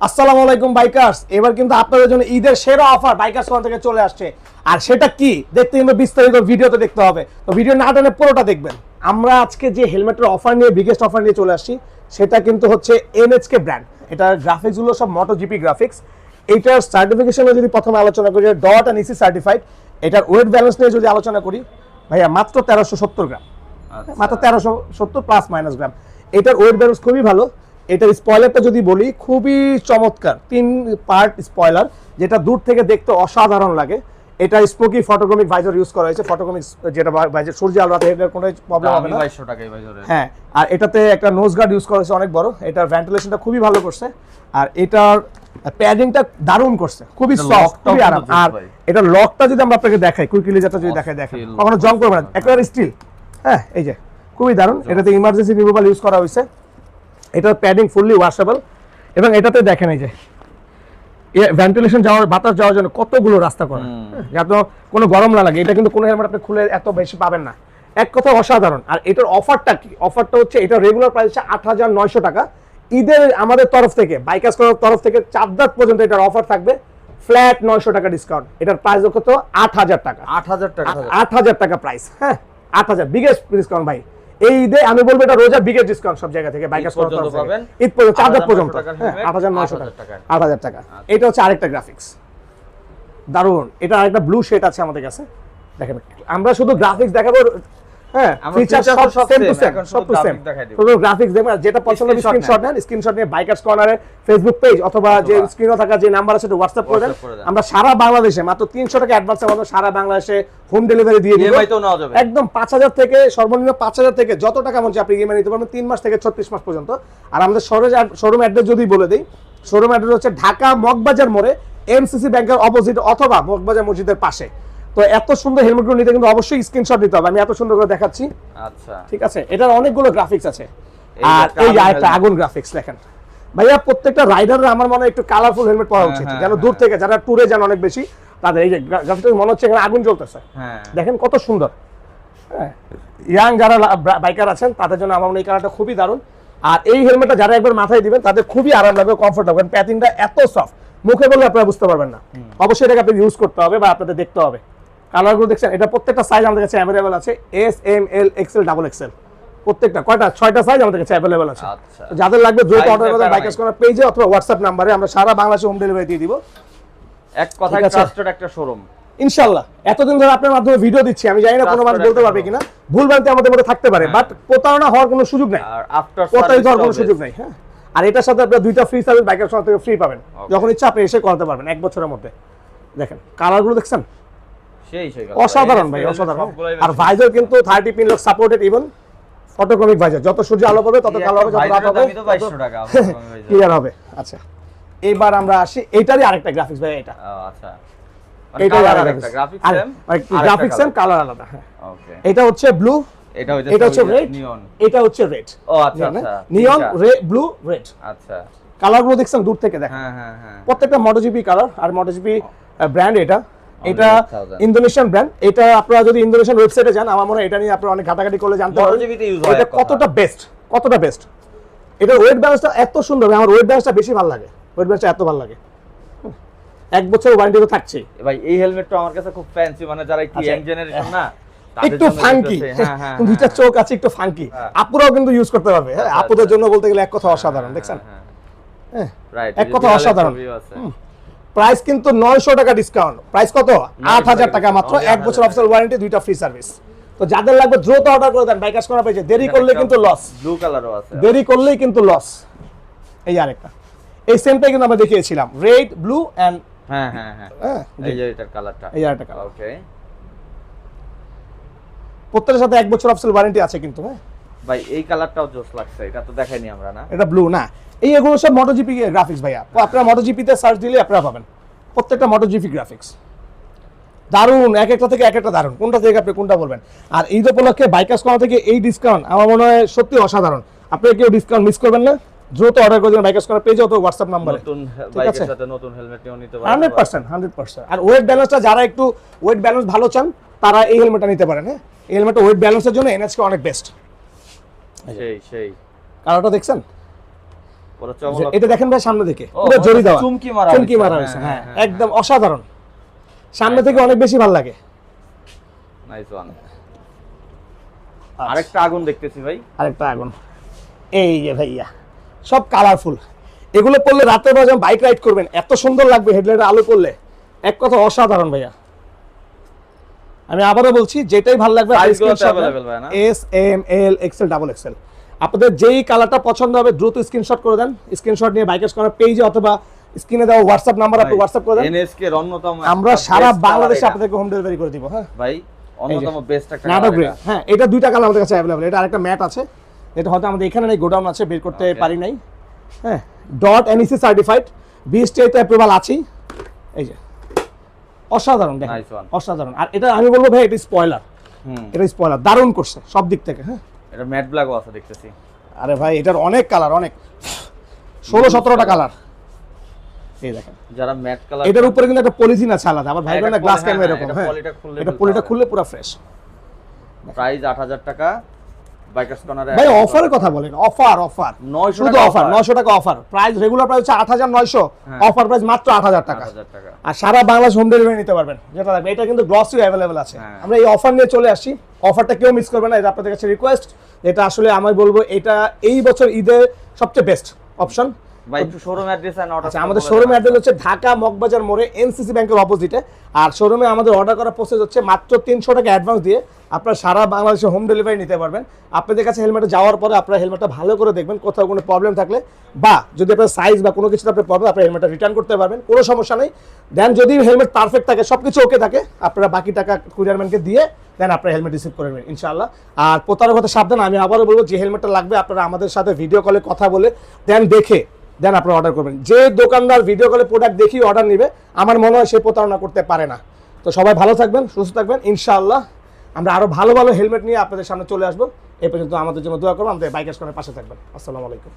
আসসালামু আলাইকুম বাইকার্স এবার কিন্তু আপনাদের জন্য ঈদের সেরা অফার বাইকার্স ওয়ান থেকে চলে আসছে। আর সেটা কি? দেখতে কিন্তু বিস্তারিত ভিডিওতে দেখতে হবে। তো ভিডিও না টানে পুরোটা দেখবেন। আমরা আজকে যে হেলমেটের অফার নিয়ে বিগেস্ট অফার নিয়ে চলে আসছি সেটা কিন্তু হচ্ছে এনএচকে ব্র্যান্ড এটার গ্রাফিক্সগুলো সব মোটো জিপি গ্রাফিক্স এটার সার্টিফিকেশনে যদি প্রথমে আলোচনা করি ডট অ্যান্ড ইসি সার্টিফাইড এটার ওয়েট ব্যালেন্স নিয়ে যদি আলোচনা করি ভাইয়া মাত্র তেরোশো সত্তর গ্রাম। আচ্ছা। মাত্র তেরোশো সত্তর প্লাস মাইনাস গ্রাম এটার ওয়েট ব্যালেন্স খুবই ভালো। এটার স্পয়লারটা যদি বলি খুবই চমৎকার। তিন পার্ট স্পয়লার যেটা দূর থেকে দেখতে অসাধারণ লাগে। এটা স্পোকি ফটোগ্রামিক ভাইজার ইউজ করা হয়েছে। ফটোগ্রামিক যেটা ভাইজার সূর্য আলো রাতে এটার কোনো প্রবলেম হবে না। 2200 টাকাই ভাই ধরে হ্যাঁ আর এটাতে একটা নোজ গার্ড ইউজ করা হয়েছে অনেক বড়। এটার ভেন্টিলেশনটা খুবই ভালো করছে। আর এটার প্যাডিংটা দারুণ করছে। খুবই সফট খুবই আরাম। আর। এটা লকটা যদি আমরা আপনাকে দেখাই কুইকলি যেটা যদি দেখাই দেখেন। কখনো জং করবে না। একেবারে স্টিল হ্যাঁ এই যে খুবই দারুণ। এটাতে ইমার্জেন্সি রিমুভাল ইউজ করা হয়েছে। এটার প্যাডিং ফুললি ওয়াশেবল এবং এটাতে দেখেন এই যে ভেন্টিলেশন যাওয়ার বাতাস যাওয়ার জন্য কতগুলো রাস্তা করা। হ্যাঁ, যাতে কোনো গরম না লাগে। এটা কিন্তু কোনো হেলমেট আপনি খুলে এত বেশি পাবেন না। এক কথা অসাধারণ। আর এটার অফারটা কি? অফারটা হচ্ছে এটা রেগুলার প্রাইস হচ্ছে আট হাজার নয়শো টাকা। ঈদের আমাদের তরফ থেকে বাইকার্স তরফ থেকে চার দাঁত পর্যন্ত এটার অফার থাকবে। ফ্ল্যাট নয়শো টাকা ডিসকাউন্ট এটার প্রাইস কত আট হাজার টাকা। 8000 টাকা। আট হাজার টাকা প্রাইস হ্যাঁ আট হাজার। বিগেস্ট ডিসকাউন্ট ভাই। এই ঈদে আমি বলব এটা রোজা বিগেস্ট ডিসকাউন্ট সব জায়গা থেকে বাইকার্স পর্যন্ত পাবেন। ঈদ পর্যন্ত চার দাঁত 8,900 পর্যন্ত। টাকার হ্যাঁ 8,000 টাকা। আট হাজার টাকা। এটা হচ্ছে আরেকটা গ্রাফিক্স দারুণ এটা আরেকটা ব্লু শেড আছে আমাদের কাছে। দেখেন আমরা শুধু গ্রাফিক্স দেখাবো হ্যাঁ ফিচার সব সেম টু সেম সব টু সেম graphics দেখাই দিব। শুধু গ্রাফিক্স দেখবেন যেটা পছন্দ স্ক্রিনশট নেন। স্ক্রিনশট নিয়ে বাইকার্স কর্নারে ফেসবুক পেজ অথবা যে স্ক্রিনে থাকা যে নাম্বার আছে হোয়াটসঅ্যাপ করে দেন। WhatsApp করে দেন। আমরা সারা বাংলাদেশে মাত্র তিনশো টাকা অ্যাডভান্সের মাধ্যমে সারা বাংলাদেশে হোম ডেলিভারি দিয়ে দিব। ইএমআই তো নেওয়া যাবে। একদম পাঁচ হাজার থেকে সর্বনিম্ন পাঁচ হাজার থেকে যত টাকা মনে আপনি ইএমআই নিতে পারবেন মাস থেকে ছত্রিশ মাস পর্যন্ত। আর আমাদের শোরুম অ্যাড্রেস যদি বলে দিই শোরুম অ্যাড্রেস হচ্ছে ঢাকা মগবাজার মোড়ে এমসিসি ব্যাংকের অপোজিট অথবা মগবাজার মসজিদের পাশে। তো এত সুন্দর হেলমেটগুলো নিতে কিন্তু অবশ্যই স্ক্রিনশট নিতে হবে। আমি এত সুন্দর করে দেখাচ্ছি। আচ্ছা। ঠিক আছে? এটার অনেকগুলো গ্রাফিক্স আছে। আর এই আরেকটা আগুন গ্রাফিক্স দেখেন। ভাইয়া প্রত্যেকটা রাইডারের আমার মনে হয় একটু কালারফুল হেলমেট পরা হ্যাঁ, উচিত। হ্যাঁ, যেন দূর থেকে যারা ট্যুরে যান অনেক বেশি তাদের এই যে গ্রাফিক্স মনে হচ্ছে এখানে আগুন জ্বলতেছে। হ্যাঁ। দেখেন কত সুন্দর। হ্যাঁ। ইয়াং যারা বাইকার আছেন তাদের জন্য আমার মনে হয় এই কালারটা খুবই দারুণ। আর এই হেলমেটটা যারা একবার মাথায় দিবেন তাদের খুবই আরাম লাগবে কমফোর্ট লাগবে প্যাকিংটা এত সফট মুখে বললে আপনারা বুঝতে পারবেন না। অবশ্যই এটাকে আপনাকে ইউজ করতে হবে বা আপনাদের দেখতে হবে। কালারগুলো দেখছেন? এটা প্রত্যেকটা সাইজ আমাদের কাছে অ্যাভেলেবেল আছে। S M L XL double XL প্রত্যেকটা। কয়টা? ছয়টা সাইজ আমাদের কাছে অ্যাভেলেবেল আছে। আচ্ছা। যাদের লাগবে দ্রুত অর্ডার প্যারা বাইকার্স করার পেজে অথবা হোয়াটসঅ্যাপ নাম্বারে আমরা সারা বাংলাদেশে হোম ডেলিভারি দিয়ে দিব। এক কথায়। ট্রাস্টেড একটা শোরুম ইনশাল্লাহ এতদিন ধরে আপনার মাধ্যমে ভিডিও দিচ্ছি। আমি জানি না কোনো মানুষ বলতে পারবে কিনা। ভুল ভ্রান্তি আমাদের মধ্যে থাকতে পারে। বাট প্রতারণা হওয়ার কোনো সুযোগ নাই। প্রতারিত হওয়ার কোনো সুযোগ নেই হ্যাঁ। আর এটার সাথে আপনার দুইটা ফ্রি সার্ভিস বাইকের সঙ্গে ফ্রি পাবেন। যখন ইচ্ছা আপনি এসে করাতে পারবেন এক বছরের মধ্যে। দেখেন কালারগুলো দেখছেন? অসাধারণ ভাই অসাধারণ। আর ভাইজার কিন্তু thirty pin lock supported even photochromic visor যত সূর্য আলো তত কালো হবে যত রাত হবে আমি তো 2200 টাকা ক্লিয়ার হবে। আচ্ছা। এবার আমরা আসি এটারই আরেকটা গ্রাফিক্স ভাই এটা আচ্ছা। এটাই আরেকটা graphics same graphics same colour আলাদা হ্যাঁ। ওকে এটা হচ্ছে ব্লু এটা হচ্ছে রেড নিয়ন এটা হচ্ছে রেড ও আচ্ছা আচ্ছা নিয়ন ব্লু রেড আচ্ছা। কালারগুলো দেখছেন দূর থেকে দেখেন। হ্যাঁ হ্যাঁ হ্যাঁ। প্রত্যেকটা মোটোজিপি কালার আর মোটোজিপি ব্র্যান্ড এটা। এটা 1000 ইন্দোনেশিয়ান ব্র্যান্ড এটা আপনারা যদি ইন্দোনেশিয়ান ওয়েবসাইটে যান আমার মনে হয় এটা নিয়ে আপনারা অনেক ঘাটাঘাটি করলে জানতে পারবেন হয় এটা কতটা বেস্ট কতটা বেস্ট এটা ওয়েট ব্যালেন্সটা এত সুন্দর আমার ওয়েট ব্যালেন্সটা বেশি ভালো লাগে। ওয়েট ব্যালেন্সটা এত ভালো লাগে। এক বছর ওয়ারেন্টি তো থাকছেই। ভাই এই হেলমেটটা আমার কাছে খুব ফ্যান্সি মানে যারা একটু আচ্ছা। ইয়াং জেনারেশন না একটু ফাঙ্কি হ্যাঁ হ্যাঁ দুইটা চোখ আছে একটু ফাঙ্কি হ্যাঁ। আপুরাও কিন্তু ইউজ করতে পারবে। হ্যাঁ আচ্ছা, আপুদের আচ্ছা। জন্য বলতে গেলে এক কথা অসাধারণ দেখছেন? হ্যাঁ এক কথা অসাধারণ। প্রাইস কিন্তু নয়শো টাকা ডিসকাউন্ট প্রাইস কত? আট হাজার টাকা। মাত্র। এক বছর 8,000 অফিসিয়াল ওয়ারেন্টি দুইটা ফ্রি সার্ভিস তো যাদের লাগবে দ্রুত অর্ডার করে দেন। বাইকার্স করা পেয়েছে। দেরি করলে কিন্তু লস ব্লু কালারও আছে। দেরি করলেই কিন্তু লস এই আরেকটা। এই সেমটাই কিন্তু আমরা দেখিয়েছিলাম। রেড ব্লু অ্যান্ড হ্যাঁ হ্যাঁ হ্যাঁ। এই যে এটার কালারটা এই আরেকটা কালার ওকে প্রত্যেকের সাথে এক বছর অফিসিয়াল ওয়ারেন্টি আছে কিন্তু হ্যাঁ। ভাই এই কালারটাও জোস লাগছে। এটা তো দেখাইনি আমরা না? এটা ব্লু না। এই এগুলো সব মোটোজিপি গ্রাফিক্স ভাইয়া। আপনারা মোটোজিপিতে সার্চ দিলে আপনারা পাবেন। প্রত্যেকটা মোটোজিপি গ্রাফিক্স দারুণ এক একটা থেকে এক একটা দারুণ। কোনটা থেকে আপনি কোনটা বলবেন? আর ঈদ উপলক্ষে বাইকার্স করা থেকে এই ডিসকাউন্ট আমার মনে হয় সত্যি অসাধারণ। আপনি কেউ ডিসকাউন্ট মিস করবেন না। দ্রুত অর্ডার করে দেবেন বাইকার্স করা পেজে অথবা হোয়াটসঅ্যাপ নাম্বারে নতুন ঠিক বাইকের আছে। সাথে নতুন হেলমেট নিয়ে নিতে পারবেন পার্সেন্ট হান্ড্রেড পার্সেন্ট আর ওয়েট ব্যালেন্সটা যারা একটু ওয়েট ব্যালেন্স ভালো চান তারা এই হেলমেটটা নিতে পারেন হ্যাঁ? এই হেলমেটটা ওয়েট ব্যালেন্সের জন্য এনএচকে অনেক বেস্ট সেই সেই। কালারটা দেখছেন? এটা দেখেন ভাই সামনে থেকে পুরো জড়ি দেওয়া। চুমকি মারা চুমকি। মারা হ্যাঁ, হয়েছে হ্যাঁ, হ্যাঁ হ্যাঁ, একদম অসাধারণ। সামনে থেকে অনেক বেশি ভালো লাগে। নাইস ওয়ান আচ্ছা। আরেকটা আগুন দেখতেছি ভাই। আরেকটা আগুন। এই যে ভাইয়া সব কালারফুল এগুলো পড়লে রাতের বেলা যখন বাইক রাইড করবেন এত সুন্দর লাগবে হেডলাইটের আলো করলে এক কথা অসাধারণ ভাইয়া। আমি আবারও বলছি যেটাই ভালো লাগবে? S M L XL double XL আপনাদের যেই কালারটা পছন্দ হবে দ্রুত স্ক্রিনশট করে দেন। স্ক্রিনশট নিয়ে বাইকের করার পেজে অথবা স্ক্রিনে দেওয়া হোয়াটসঅ্যাপ নাম্বার আপনি হোয়াটসঅ্যাপ করে দেন। এনএসকে অন্যতম আমরা সারা বাংলাদেশে। আপনাদেরকে হোম ডেলিভারি করে দিব হ্যাঁ? ভাই অন্যতম বেস্ট একটা নাটক। হ্যাঁ এটা দুইটা কালার আমাদের কাছে অ্যাভেলেবল এটা আরেকটা ম্যাট আছে। এটা হয়তো আমাদের এখানে নেই গোডাউন আছে বের করতে পারি নাই। হ্যাঁ DOT and EC certified BST তো অ্যাপ্রুভাল আছে। এই যে অসাধারণ দেখেন। অসাধারণ। আর এটা আমি বলব ভাই এটা স্পয়লার হুম। এটা স্পয়লার দারুণ করছে সব দিক থেকে হ্যাঁ? এটা ম্যাট ব্ল্যাকও আছে দেখতেছি। আরে ভাই এটার অনেক কালার অনেক। ষোলো সতেরোটা কালার এই দেখেন। যারা ম্যাট কালার এটার উপরে কিন্তু একটা পলিথিন আছে আলাদা আবার ভাই হ্যাঁ, না গ্লাস ক্যামেরা হ্যাঁ, এরকম হ্যাঁ পলিটা এটা হবে। খুললে পুরো ফ্রেশ প্রাইস 8000 টাকা। বাইকার্স কর্নারে ভাই অফারের কথা বলেন অফার অফার 900 শুধু অফার offer। নয়শো টাকা অফার প্রাইস রেগুলার প্রাইস হচ্ছে। অফার প্রাইস মাত্র আট হাজার টাকা। 8000 টাকা। আর সারা বাংলাদেশ হোম ডেলিভারি নিতে পারবেন। যেটা লাগবে এটা কিন্তু গ্লসি আছে। হ্যাঁ। আমরা এই অফার নিয়ে চলে অফারটা কেউ মিস করবে না এটা আপনাদের কাছে রিকোয়েস্ট এটা আসলে আমি বলব এটা এই বছর ঈদের সবচেয়ে বেস্ট অপশন ভাই একটু শোরুম অ্যাড্রেস আচ্ছা আমাদের শোরুম অ্যাড্রেস হচ্ছে ঢাকা মগবাজার মোড়ে এনসিসি ব্যাংকের অপোজিটে আর শোরুমে আমাদের অর্ডার করার প্রসেস হচ্ছে মাত্র তিনশো টাকা অ্যাডভান্স দিয়ে আপনারা সারা বাংলাদেশে হোম ডেলিভারি নিতে পারবেন। আপনাদের কাছে হেলমেটে যাওয়ার পরে আপনারা হেলমেটটা ভালো করে দেখবেন কোথাও কোনো প্রবলেম থাকলে। বা যদি আপনার সাইজ বা কোনো কিছুতে আপনার প্রবলেম আপনার হেলমেটটা রিটার্ন করতে পারবেন কোনো সমস্যা নেই। দেন যদি হেলমেট পারফেক্ট থাকে সব কিছু ওকে থাকে আপনারা বাকি টাকা কুরিয়ারম্যানকে দিয়ে দেন আপনার হেলমেট রিসিভ করে নেবেন ইনশাআল্লাহ। আর প্রতারক হতে সাবধান আমি আবারও বলব যে হেলমেটটা লাগবে আপনারা আমাদের সাথে ভিডিও কলে কথা বলে দেন দেখে দেন আপনি অর্ডার করবেন। যে দোকানদার ভিডিও কলে প্রোডাক্ট দেখি অর্ডার নেবে, আমার মনে হয় সে প্রতারণা করতে পারে না। তো সবাই ভালো থাকবেন, সুস্থ থাকবেন, ইনশাআল্লাহ। আমরা আরও ভালো ভালো হেলমেট নিয়ে আপনাদের সামনে চলে আসব। এ পর্যন্ত আমাদের জন্য দোয়া করব, আমাদের বাইকার্স পাশে থাকবেন। আসসালামু আলাইকুম।